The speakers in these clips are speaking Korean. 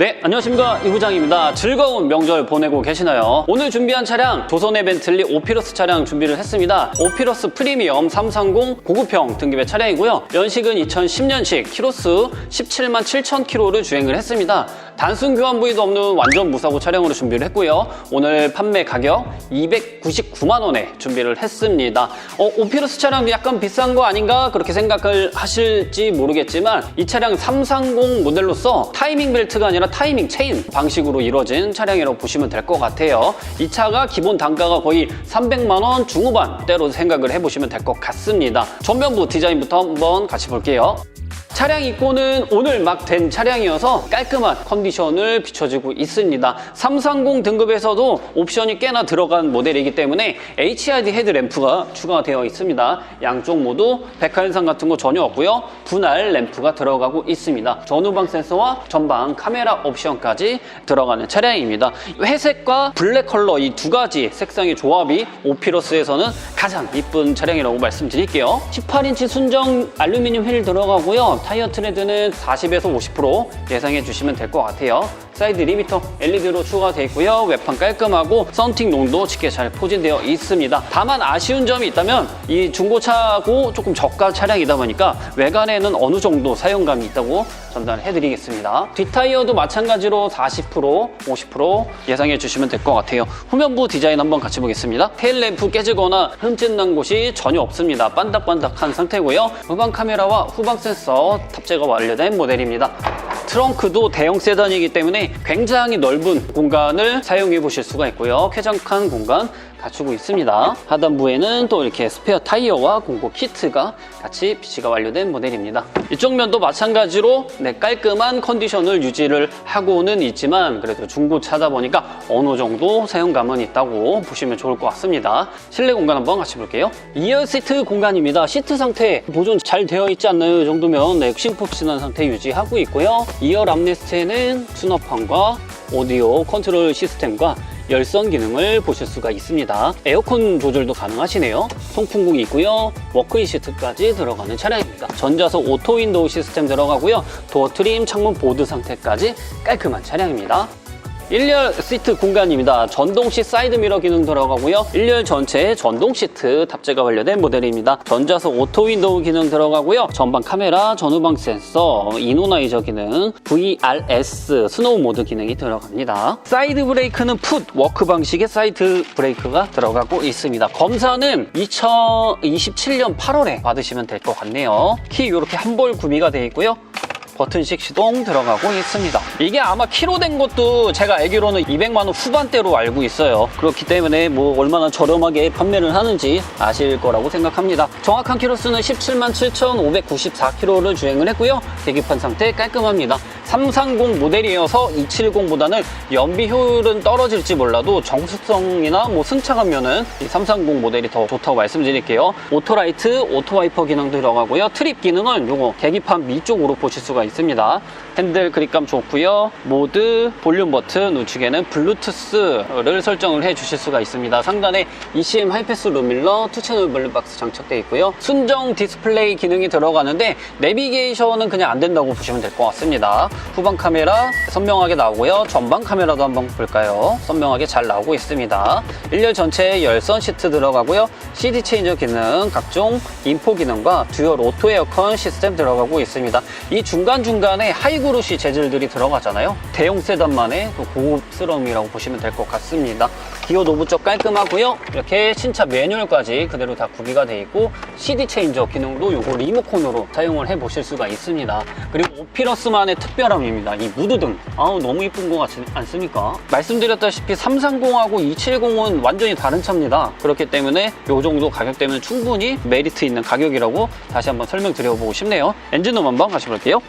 네, 안녕하십니까. 이부장입니다. 즐거운 명절 보내고 계시나요? 오늘 준비한 차량, 조선의 벤틀리 오피러스 차량 준비를 했습니다. 오피러스 프리미엄 330 고급형 등급의 차량이고요. 연식은 2010년식, 키로수 17만 7천 킬로를 주행을 했습니다. 단순 교환 부위도 없는 완전 무사고 차량으로 준비를 했고요. 오늘 판매 가격 299만 원에 준비를 했습니다. 어, 오피러스 차량도 약간 비싼 거 아닌가 그렇게 생각을 하실지 모르겠지만 이 차량 330 모델로서 타이밍 벨트가 아니라 타이밍 체인 방식으로 이루어진 차량이라고 보시면 될 것 같아요. 이 차가 기본 단가가 거의 300만 원 중후반대로 생각을 해보시면 될 것 같습니다. 전면부 디자인부터 한번 같이 볼게요. 차량 입고는 오늘 막 된 차량이어서 깔끔한 컨디션을 비춰주고 있습니다. 330 등급에서도 옵션이 꽤나 들어간 모델이기 때문에 HID 헤드램프가 추가되어 있습니다. 양쪽 모두 백화 현상 같은 거 전혀 없고요. 분할 램프가 들어가고 있습니다. 전후방 센서와 전방 카메라 옵션까지 들어가는 차량입니다. 회색과 블랙 컬러 이 두 가지 색상의 조합이 오피러스에서는 가장 이쁜 차량이라고 말씀드릴게요. 18인치 순정 알루미늄 휠 들어가고요. 타이어 트레드는 40에서 50% 예상해 주시면 될 것 같아요. 사이드 리미터 LED로 추가되어 있고요. 외판 깔끔하고 썬팅 농도 짙게 잘 포진되어 있습니다. 다만 아쉬운 점이 있다면 이 중고차고 조금 저가 차량이다 보니까 외관에는 어느 정도 사용감이 있다고 전달해 드리겠습니다. 뒷타이어도 마찬가지로 40% 50% 예상해 주시면 될 것 같아요. 후면부 디자인 한번 같이 보겠습니다. 테일램프 깨지거나 흠집 난 곳이 전혀 없습니다. 반닥반닥한 상태고요. 후방 카메라와 후방 센서 탑재가 완료된 모델입니다. 트렁크도 대형 세단이기 때문에 굉장히 넓은 공간을 사용해 보실 수가 있고요. 쾌적한 공간 갖추고 있습니다. 하단부에는 또 이렇게 스페어 타이어와 공구 키트가 같이 비치가 완료된 모델입니다. 이쪽 면도 마찬가지로 네, 깔끔한 컨디션을 유지를 하고는 있지만 그래도 중고차다 보니까 어느 정도 사용감은 있다고 보시면 좋을 것 같습니다. 실내 공간 한번 같이 볼게요. 2열 시트 공간입니다. 시트 상태 보존 잘 되어 있지 않나요? 이 정도면 네, 푹신푹신한 상태 유지하고 있고요. 2열 암레스트에는 수납판과 오디오 컨트롤 시스템과 열선 기능을 보실 수가 있습니다. 에어컨 조절도 가능하시네요. 송풍구기 있고요. 워크인 시트까지 들어가는 차량입니다. 전자석 오토 윈도우 시스템 들어가고요. 도어 트림, 창문 보드 상태까지 깔끔한 차량입니다. 1열 시트 공간입니다. 전동식 사이드미러 기능 들어가고요. 1열 전체에 전동 시트 탑재가 완료된 모델입니다. 전자석 오토 윈도우 기능 들어가고요. 전방 카메라, 전후방 센서, 이노나이저 기능, VRS 스노우 모드 기능이 들어갑니다. 사이드 브레이크는 풋 워크 방식의 사이드 브레이크가 들어가고 있습니다. 검사는 2027년 8월에 받으시면 될 것 같네요. 키 이렇게 한 볼 구비가 되어 있고요. 버튼식 시동 들어가고 있습니다. 이게 아마 키로 된 것도 제가 알기로는 200만 원 후반대로 알고 있어요. 그렇기 때문에 뭐 얼마나 저렴하게 판매를 하는지 아실 거라고 생각합니다. 정확한 키로수는 17만 7,594km를 주행을 했고요. 계기판 상태 깔끔합니다. 330 모델이어서 270보다는 연비 효율은 떨어질지 몰라도 정숙성이나 뭐 승차감 면은 이330 모델이 더 좋다고 말씀드릴게요. 오토라이트, 오토와이퍼 기능도 들어가고요. 트립 기능은 요거 계기판 위쪽으로 보실 수가 있습니다. 핸들 그립감 좋고요. 모드, 볼륨 버튼 우측에는 블루투스를 설정을 해 주실 수가 있습니다. 상단에 ECM 하이패스 룸밀러, 투채널 블루박스 장착되어 있고요. 순정 디스플레이 기능이 들어가는데 내비게이션은 그냥 안 된다고 보시면 될 것 같습니다. 후방 카메라 선명하게 나오고요. 전방 카메라도 한번 볼까요? 선명하게 잘 나오고 있습니다. 1열 전체에 열선 시트 들어가고요. CD 체인저 기능, 각종 인포 기능과 듀얼 오토 에어컨 시스템 들어가고 있습니다. 이 중간 중간에 하이그루시 재질들이 들어가잖아요. 대형 세단만의 그 고급스러움이라고 보시면 될 것 같습니다. 기어 노브 쪽 깔끔하고요. 이렇게 신차 매뉴얼까지 그대로 다 구비가 되어 있고 CD 체인저 기능도 요거 리모컨으로 사용을 해 보실 수가 있습니다. 그리고 오피러스만의 특별함입니다. 이 무드등. 아우 너무 이쁜 것 같지 않습니까? 말씀드렸다시피 330하고 270은 완전히 다른 차입니다. 그렇기 때문에 요 정도 가격대면 충분히 메리트 있는 가격이라고 다시 한번 설명드려보고 싶네요. 엔진룸 한번 같이 볼게요.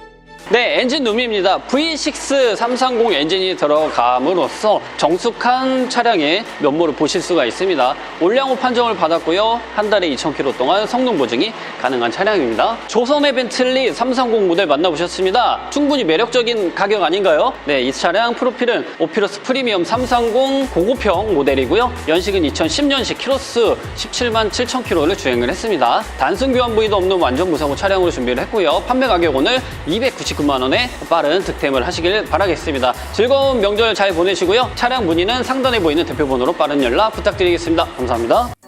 네, 엔진 룸입니다. V6 330 엔진이 들어감으로써 정숙한 차량의 면모를 보실 수가 있습니다. 올량호 판정을 받았고요. 한 달에 2,000km 동안 성능 보증이 가능한 차량입니다. 조선의 벤틀리 330 모델 만나보셨습니다. 충분히 매력적인 가격 아닌가요? 네, 이 차량 프로필은 오피러스 프리미엄 330 고급형 모델이고요. 연식은 2010년식 키로수 17만 7천 킬로를 주행을 했습니다. 단순 교환 부위도 없는 완전 무사고 차량으로 준비를 했고요. 판매 가격 오늘 290 129만 원에 빠른 득템을 하시길 바라겠습니다. 즐거운 명절 잘 보내시고요. 차량 문의는 상단에 보이는 대표번호로 빠른 연락 부탁드리겠습니다. 감사합니다.